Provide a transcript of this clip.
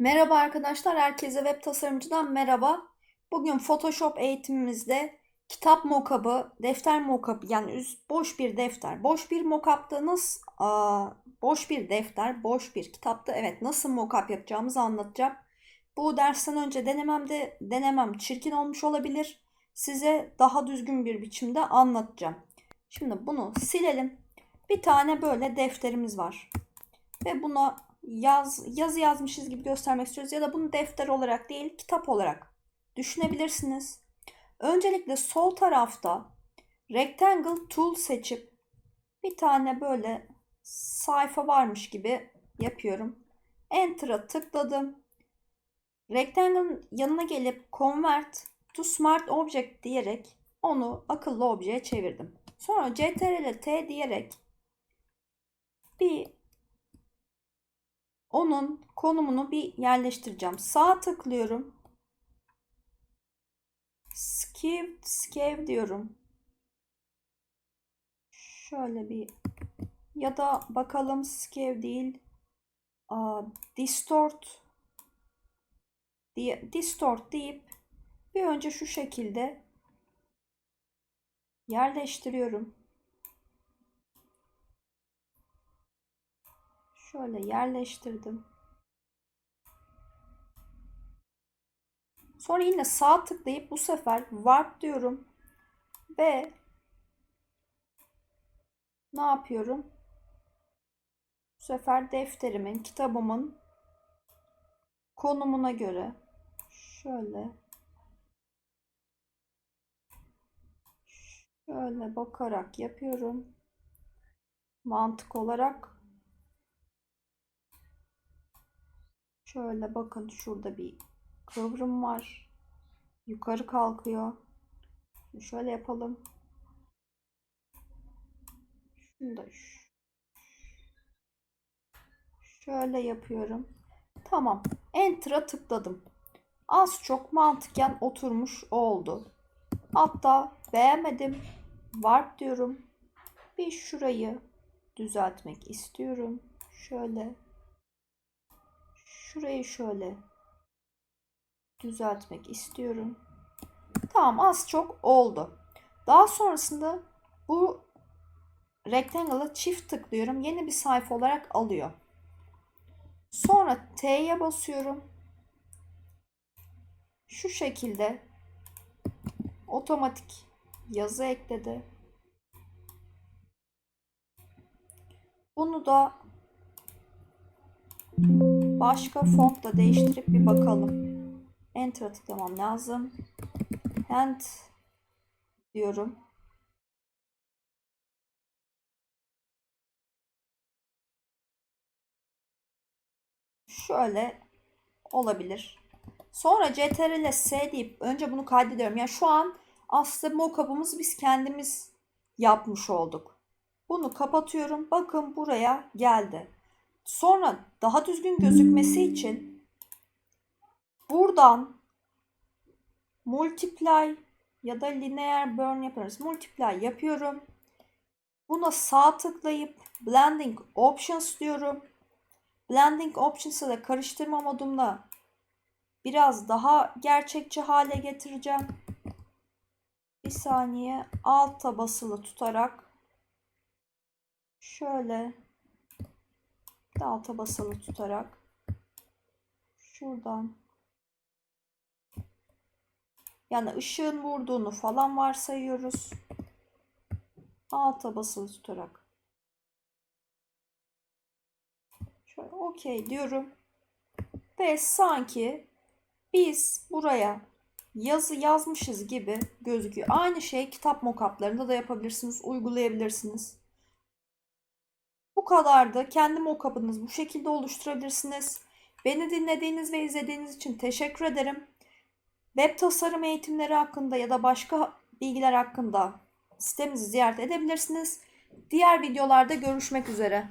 Merhaba arkadaşlar, herkese web tasarımcıdan merhaba. Bugün Photoshop eğitimimizde kitap mockup'ı, defter mockup'ı yani boş bir defter, boş bir mockup'ta nasıl, aa, boş bir defter, boş bir kitapta evet nasıl mockup yapacağımızı anlatacağım. Bu dersten önce denememde denemem çirkin olmuş olabilir. Size daha düzgün bir biçimde anlatacağım. Şimdi bunu silelim. Bir tane böyle defterimiz var. Ve buna yaz, yazı yazmışız gibi göstermek istiyoruz. Ya da bunu defter olarak değil, kitap olarak düşünebilirsiniz. Öncelikle sol tarafta Rectangle Tool seçip bir tane böyle sayfa varmış gibi yapıyorum. Enter'a tıkladım. Rectangle'ın yanına gelip Convert to Smart Object diyerek onu akıllı objeye çevirdim. Sonra CTRL T diyerek bir onun konumunu bir yerleştireceğim. Sağ tıklıyorum. Skew, skew diyorum. Şöyle bir ya da bakalım skew değil. Aa, distort diye distort deyip bir önce şu şekilde yerleştiriyorum. Şöyle yerleştirdim. Sonra yine sağ tıklayıp bu sefer warp diyorum. Ve ne yapıyorum? Bu sefer defterimin, kitabımın konumuna göre şöyle şöyle bakarak yapıyorum. Mantık olarak Şöyle bakın şurada bir kıvrım var. Yukarı kalkıyor. Şöyle yapalım. Şunu da şöyle yapıyorum. Tamam. Enter'a tıkladım. Az çok mantıken oturmuş oldu. Hatta beğenmedim. Warp diyorum. Bir şurayı düzeltmek istiyorum. Şöyle Şurayı şöyle düzeltmek istiyorum. Tamam az çok oldu. Daha sonrasında bu rectangle'a çift tıklıyorum. Yeni bir sayfa olarak alıyor. Sonra T'ye basıyorum. Şu şekilde otomatik yazı ekledi. Bunu da başka fontla değiştirip bir bakalım. Enter'a tıklamam lazım. Hand diyorum. Şöyle olabilir. Sonra CTRL S deyip önce bunu kaydediyorum. Yani şu an aslında mockup'ımızı biz kendimiz yapmış olduk. Bunu kapatıyorum. Bakın buraya geldi. Sonra daha düzgün gözükmesi için buradan multiply ya da linear burn yaparız. Multiply yapıyorum. Buna sağ tıklayıp blending options diyorum. Blending options'ı da karıştırma modumla biraz daha gerçekçi hale getireceğim. Bir saniye alta basılı tutarak şöyle alta basılı tutarak şuradan yani ışığın vurduğunu falan varsayıyoruz. Alta basılı tutarak şöyle okey diyorum. Ve sanki biz buraya yazı yazmışız gibi gözüküyor. Aynı şey kitap mockuplarında da yapabilirsiniz, uygulayabilirsiniz. Kadardı. Kendi mockup'ınızı bu şekilde oluşturabilirsiniz. Beni dinlediğiniz ve izlediğiniz için teşekkür ederim. Web tasarım eğitimleri hakkında ya da başka bilgiler hakkında sitemizi ziyaret edebilirsiniz. Diğer videolarda görüşmek üzere.